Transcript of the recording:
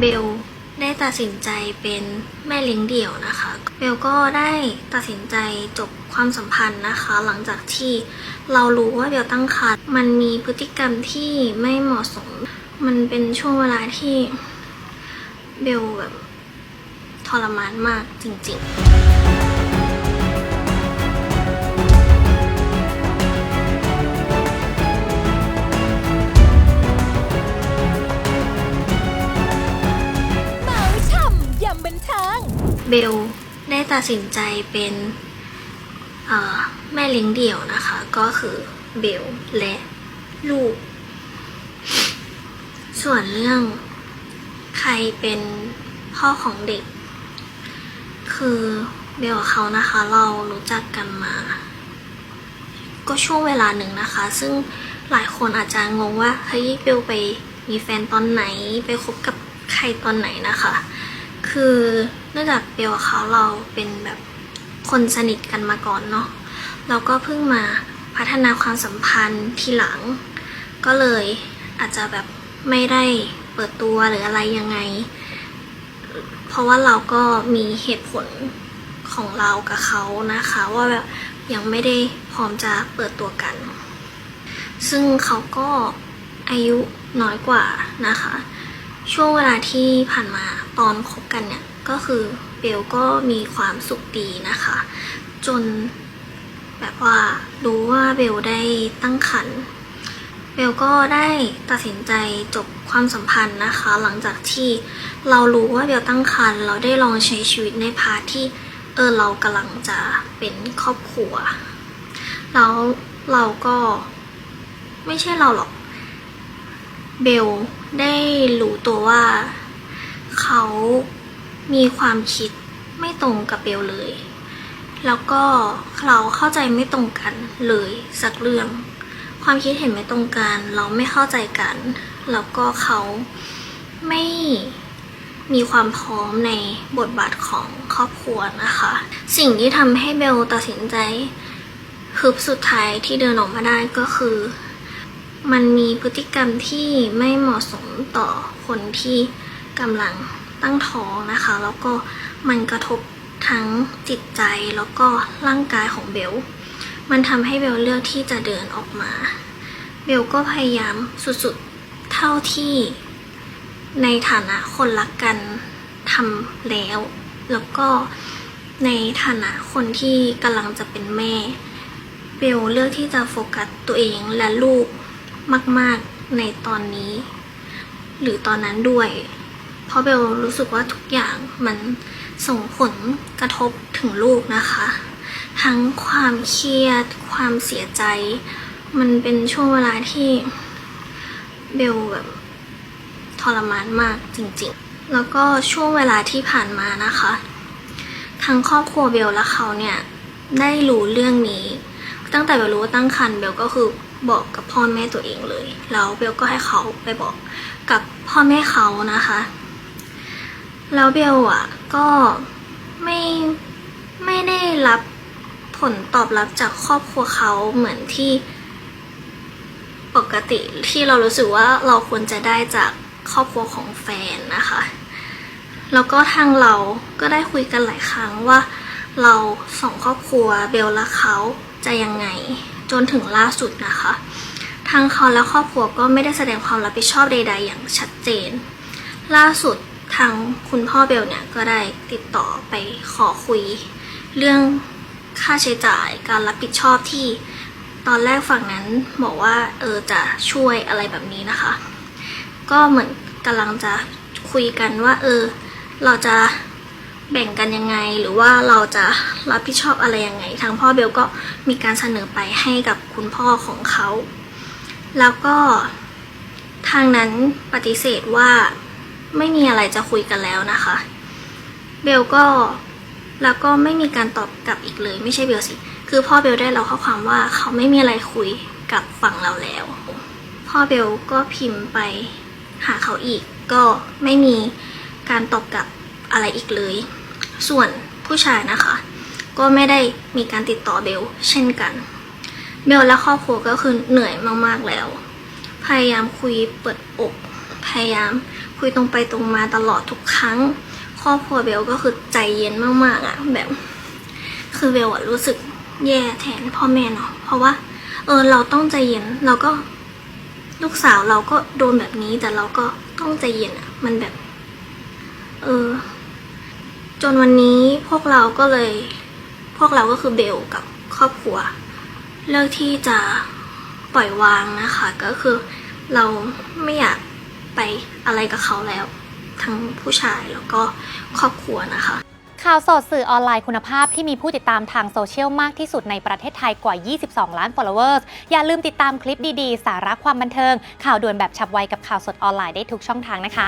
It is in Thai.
เบลได้ตัดสินใจเป็นแม่เลี้ยงเดี่ยวนะคะ เบลก็ได้ตัดสินใจจบความสัมพันธ์นะคะ หลังจากที่เรารู้ว่าเบลตั้งครรภ์มันมีพฤติกรรมที่ไม่เหมาะสม มันเป็นช่วงเวลาที่เบลแบบทรมานมากจริงๆ เบลได้ตัดสินใจเป็นแม่เลี้ยงเดี่ยวนะคะ ก็คือเบลและลูก ส่วนเรื่องใครเป็นพ่อของเด็ก คือเบลกับเขานะคะ เรารู้จักกันมา ก็ช่วงเวลาหนึ่งนะคะ ซึ่งหลายคนอาจจะงงว่าเฮ้ยเบลไปมีแฟนตอนไหน ไปคบกับใครตอนไหนนะคะ คือ เนื่องจากเบลเขาเราเป็นแบบคนสนิทกันมาก่อนเนาะเราก็เพิ่งมาพัฒนาความสัมพันธ์ทีหลัง ก็เลยอาจจะแบบไม่ได้เปิดตัวหรืออะไรยังไง เพราะว่าเราก็มีเหตุผลของเรากับเขานะคะ ว่าแบบยังไม่ได้พร้อมจะเปิดตัวกัน ซึ่งเขาก็อายุน้อยกว่านะคะ ช่วงเวลาที่ผ่านมาตอนคบกันเนี่ย ก็คือเบลก็มีความสุขดีนะคะ จนแบบว่ารู้ว่าเบลได้ตั้งครรภ์เบลก็ได้ตัดสินใจจบความสัมพันธ์นะคะ หลังจากที่เรารู้ว่าเบลตั้งครรภ์เราได้ลองใช้ชีวิตในพาร์ทที่เออเรากำลังจะเป็นครอบครัว แล้วเราก็ไม่ใช่เราหรอก เบลได้รู้ตัวว่าเขา มีความคิดไม่ตรงกับเบลเลย แล้วก็เราเข้าใจไม่ตรงกันเลยสักเรื่อง ความคิดเห็นไม่ตรงกัน เราไม่เข้าใจกัน แล้วก็เขาไม่มีความพร้อมในบทบาทของครอบครัวนะคะ สิ่งที่ทำให้เบลตัดสินใจฮึบสุดท้ายที่เดินออกมาได้ก็คือ มันมีพฤติกรรมที่ไม่เหมาะสมต่อคนที่กำลัง ตั้งท้องนะคะ แล้วก็มันกระทบทั้งจิตใจแล้วก็ร่างกายของเบล มันทำให้เบลเลือกที่จะเดินออกมา เบลก็พยายามสุดๆ เท่าที่ในฐานะคนรักกันทำแล้ว แล้วก็ในฐานะคนที่กำลังจะเป็นแม่ เบลเลือกที่จะโฟกัสตัวเองและลูกมาก ๆในตอนนี้ หรือตอนนั้นด้วย ราะเบลรู้สึกว่าทุกอย่างมันส่งผลกระทบถึงลูกนะคะ ทั้งความเครียด ความเสียใจ มันเป็นช่วงเวลาที่เบลแบบทรมานมากจริงๆ แล้วก็ช่วงเวลาที่ผ่านมานะคะ ทั้งครอบครัวเบลและเขาเนี่ยได้รู้เรื่องนี้ ตั้งแต่เบลรู้ว่าตั้งครรภ์เบลก็คือบอกกับพ่อแม่ตัวเองเลย แล้วเบลก็ให้เขาไปบอกกับพ่อแม่เขานะคะ แล้วเบลอะ ก็ไม่ไม่ได้รับผลตอบรับจากครอบครัวเขาเหมือนที่ปกติที่เรารู้สึกว่าเราควรจะได้จากครอบครัวของแฟนนะคะ แล้วก็ทางเราก็ได้คุยกันหลายครั้งว่า เราสองครอบครัวเบลและเขาจะยังไงจนถึงล่าสุดนะคะ ทางเขาและครอบครัวก็ไม่ได้แสดงความรับผิดชอบใด ๆ อย่างชัดเจน ล่าสุด ทางคุณพ่อเบลเนี่ยก็ได้ติดต่อไปขอคุย เรื่องค่าใช้จ่ายการรับผิดชอบที่ตอนแรกฝั่งนั้นบอกว่าเออจะช่วยอะไรแบบนี้นะคะ ก็เหมือนกำลังจะคุยกันว่า เออ เราจะแบ่งกันยังไง หรือว่าเราจะรับผิดชอบอะไรยังไง ทางพ่อเบลก็มีการเสนอไปให้กับคุณพ่อของเขา แล้วก็ทางนั้นปฏิเสธว่า ไม่มีอะไรจะคุยกันแล้วนะคะ เบลก็แล้วก็ไม่มีการตอบกลับอีกเลย ไม่ใช่เบลสิ คือพ่อเบลได้เราข้อความว่าเขาไม่มีอะไรคุยกับฝั่งเราแล้ว พ่อเบลก็พิมพ์ไปหาเขาอีก ก็ไม่มีการตอบกลับอะไรอีกเลย ส่วนผู้ชายนะคะ ก็ไม่ได้มีการติดต่อเบลเช่นกัน เบลและครอบครัวก็คือเหนื่อยมากๆแล้ว พยายามคุยเปิดอก พยายาม คุยตรงไปตรงมาตลอดทุกครั้ง ครอบครัวเบลก็คือใจเย็นมากๆอะแบบ คือเบลอะรู้สึกแย่แทนพ่อแม่เนาะเพราะว่า เออเราต้องใจเย็นเราก็ลูกสาวเราก็โดนแบบนี้แต่เราก็ต้องใจเย็นอะมันแบบ เออ จนวันนี้พวกเราก็เลย พวกเราก็คือเบลกับครอบครัว เลือกที่จะปล่อยวางนะคะ ก็คือเราไม่อยาก ไปอะไรกับเขาแล้ว ทั้งผู้ชายแล้วก็ครอบครัวนะคะ ข่าวสดสื่อออนไลน์คุณภาพที่มีผู้ติดตามทางโซเชียลมากที่สุดในประเทศไทยกว่า 22 ล้าน followers อย่าลืมติดตามคลิปดีๆ สาระความบันเทิง ข่าวด่วนแบบฉับไวกับข่าวสดออนไลน์ได้ทุกช่องทางนะคะ